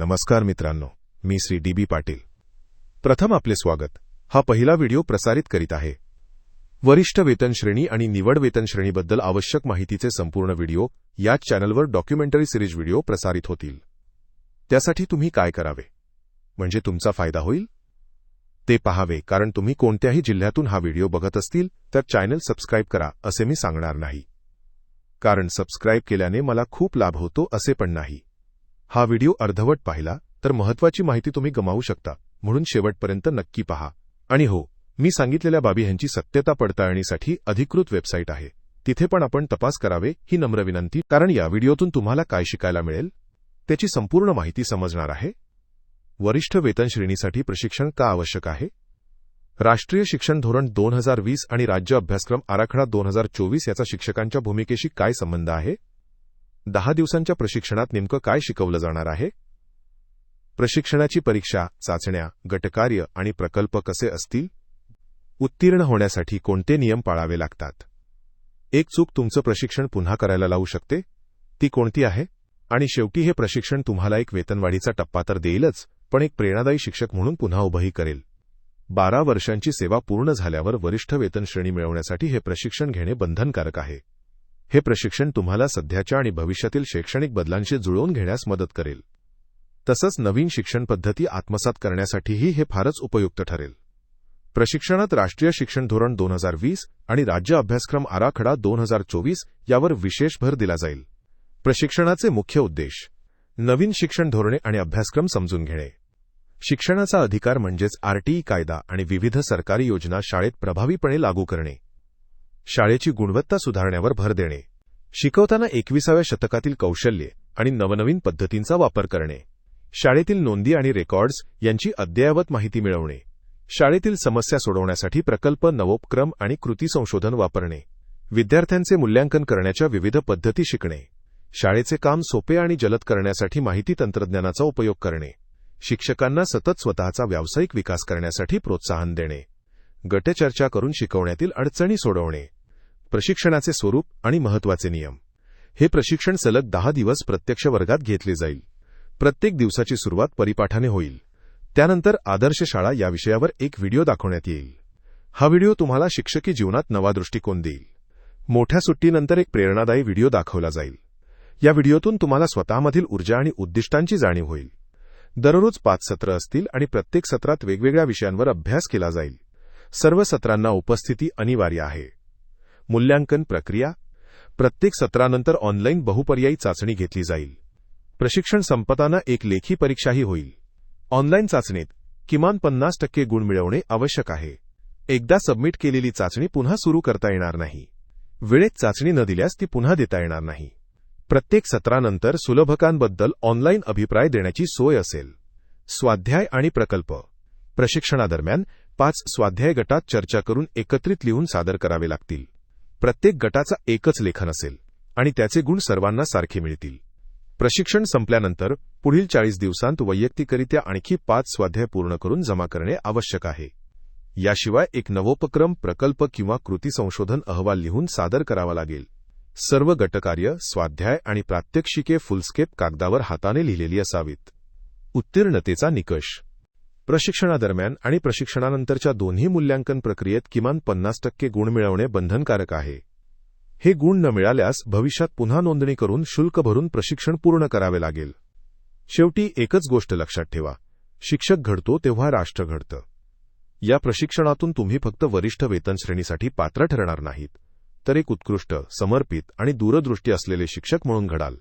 नमस्कार मित्रांनो मी श्री डी बी पाटील. प्रथम आपले स्वागत. हा पहिला व्हिडिओ प्रसारित करीत आहे. वरिष्ठ वेतनश्रेणी आणि निवड वेतनश्रेणीबद्दल आवश्यक माहितीचे संपूर्ण व्हिडिओ याच चॅनलवर डॉक्युमेंटरी सिरीज व्हिडिओ प्रसारित होतील. त्यासाठी तुम्ही काय करावे? म्हणजे तुमचा फायदा होईल? ते पहावे कारण तुम्ही कोणत्याही जिल्ह्यातून हा व्हिडिओ बघत असतील तर चॅनल सबस्क्राईब करा असे मी सांगणार नाही. कारण सबस्क्राईब केल्याने मला खूप लाभ होतो असे पण नाही. हा व्हिडिओ अर्धवट पाहिला तर महत्वाची माहिती तुम्ही गमावू शकता म्हणून शेवटपर्यंत नक्की पहा. आणि हो मी सांगितलेल्या बाबी ह्यांची सत्यता पडताळणीसाठी अधिकृत वेबसाईट आहे. तिथे पण आपण तपास करावे ही नम्र विनंती. कारण या व्हिडिओतून तुम्हाला काय शिकायला मिळेल? त्याची संपूर्ण माहिती समजणार आहे. वरिष्ठ वेतन श्रेणीसाठी प्रशिक्षण का आवश्यक आहे? राष्ट्रीय शिक्षण धोरण दोन हजार वीस आणि राज्य अभ्यासक्रम आराखडा दोन हजार चोवीस याचा शिक्षकांच्या भूमिकेशी काय संबंध आहे? दहा दिवसांच्या प्रशिक्षणात नेमकं काय शिकवलं जाणार आहे? प्रशिक्षणाची परीक्षा चाचण्या गटकार्य आणि प्रकल्प कसे असतील? उत्तीर्ण होण्यासाठी कोणते नियम पाळावे लागतात? एक चूक तुमचं प्रशिक्षण पुन्हा करायला लावू शकते? ती कोणती आहे? आणि शेवटी हे प्रशिक्षण तुम्हाला एक वेतनवाढीचा टप्पा तर देईलच पण एक प्रेरणादायी शिक्षक म्हणून पुन्हा उभंही करेल. बारा वर्षांची सेवा पूर्ण झाल्यावर वरिष्ठ वेतन श्रेणी मिळवण्यासाठी हे प्रशिक्षण घेणे बंधनकारक आहे. हे प्रशिक्षण तुम्हाला सध्याच्या आणि भविष्यातील शैक्षणिक बदलांशी जुळवून घेण्यास मदत करेल. तसंच नवीन शिक्षण पद्धती आत्मसात करण्यासाठीही हे फारच उपयुक्त ठरेल. प्रशिक्षणात राष्ट्रीय शिक्षण धोरण दोन हजार वीस आणि राज्य अभ्यासक्रम आराखडा दोन हजार चोवीस यावर विशेष भर दिला जाईल. प्रशिक्षणाचे मुख्य उद्देश नवीन शिक्षण धोरणे आणि अभ्यासक्रम समजून घेणे. शिक्षणाचा अधिकार म्हणजेच आरटीई कायदा आणि विविध सरकारी योजना शाळेत प्रभावीपणे लागू करणे. शाळेची गुणवत्ता सुधारण्यावर भर देणे शिकवताना एकविसाव्या शतकातील कौशल्ये आणि नवनवीन पद्धतींचा वापर करणे शाळेतील नोंदी आणि रेकॉर्ड्स यांची अद्ययावत माहिती मिळवणे शाळेतील समस्या सोडवण्यासाठी प्रकल्प नवोपक्रम आणि कृती संशोधन वापरणे विद्यार्थ्यांचे मूल्यांकन करण्याच्या विविध पद्धती शिकणे शाळेचे काम सोपे आणि जलद करण्यासाठी माहिती तंत्रज्ञानाचा उपयोग करणे शिक्षकांना सतत स्वतःचा व्यावसायिक विकास करण्यासाठी प्रोत्साहन देणे गटचर्चा करून शिकवण्यातील अडचणी सोडवणे. प्रशिक्षणाचे स्वरूप आणि महत्त्वाचे नियम. हे प्रशिक्षण सलग दहा दिवस प्रत्यक्ष वर्गात घेतले जाईल. प्रत्येक दिवसाची सुरुवात परिपाठाने होईल. त्यानंतर आदर्श शाळा या विषयावर एक व्हिडिओ दाखवण्यात येईल. हा व्हिडिओ तुम्हाला शिक्षकी जीवनात नवा दृष्टिकोन देईल. मोठ्या सुट्टीनंतर एक प्रेरणादायी व्हिडिओ दाखवला जाईल. या व्हिडिओतून तुम्हाला स्वतःमधील ऊर्जा आणि उद्दिष्टांची जाणीव होईल. दररोज पाच सत्र असतील आणि प्रत्येक सत्रात वेगवेगळ्या विषयांवर अभ्यास केला जाईल. सर्व सत्रांना उपस्थिती अनिवार्य आहे. मूल्यांकन प्रक्रिया प्रत्येक सत्रानंतर ऑनलाईन बहुपर्यायी चाचणी घेतली जाईल. प्रशिक्षण संपताना एक लेखी परीक्षाही होईल. ऑनलाईन चाचणीत किमान पन्नास टक्के गुण मिळवणे आवश्यक आहे. एकदा सबमिट केलेली चाचणी पुन्हा सुरू करता येणार नाही. वेळेत चाचणी न दिल्यास ती पुन्हा देता येणार नाही. प्रत्येक सत्रानंतर सुलभकांबद्दल ऑनलाईन अभिप्राय देण्याची सोय असेल. स्वाध्याय आणि प्रकल्प. प्रशिक्षणादरम्यान पाच स्वाध्याय गटात चर्चा करून एकत्रित लिहून सादर करावे लागतील. प्रत्येक गटाचा एकच लेखन असेल आणि त्याचे गुण सर्वांना सारखे मिळतील. प्रशिक्षण संपल्यानंतर पुढील चाळीस दिवसांत वैयक्तिकरित्या आणखी पाच स्वाध्याय पूर्ण करून जमा करणे आवश्यक आहे. याशिवाय एक नवोपक्रम प्रकल्प किंवा कृती संशोधन अहवाल लिहून सादर करावा लागेल. सर्व गटकार्य स्वाध्याय आणि प्रात्यक्षिके फुलस्केप कागदावर हाताने लिहिलेली असावीत. उत्तीर्णतेचा निकष प्रशिक्षणादरम्यान आणि प्रशिक्षणानंतरच्या दोन्ही मूल्यांकन प्रक्रियेत किमान पन्नास टक्के गुण मिळवणे बंधनकारक आहे. हे गुण न मिळाल्यास भविष्यात पुन्हा नोंदणी करून शुल्क भरून प्रशिक्षण पूर्ण करावे लागेल. शेवटी एकच गोष्ट लक्षात ठेवा. शिक्षक घडतो तेव्हा राष्ट्र घडतं. या प्रशिक्षणातून तुम्ही फक्त वरिष्ठ वेतन श्रेणीसाठी पात्र ठरणार नाहीत तर एक उत्कृष्ट समर्पित आणि दूरदृष्टी असलेले शिक्षक म्हणून घडाल.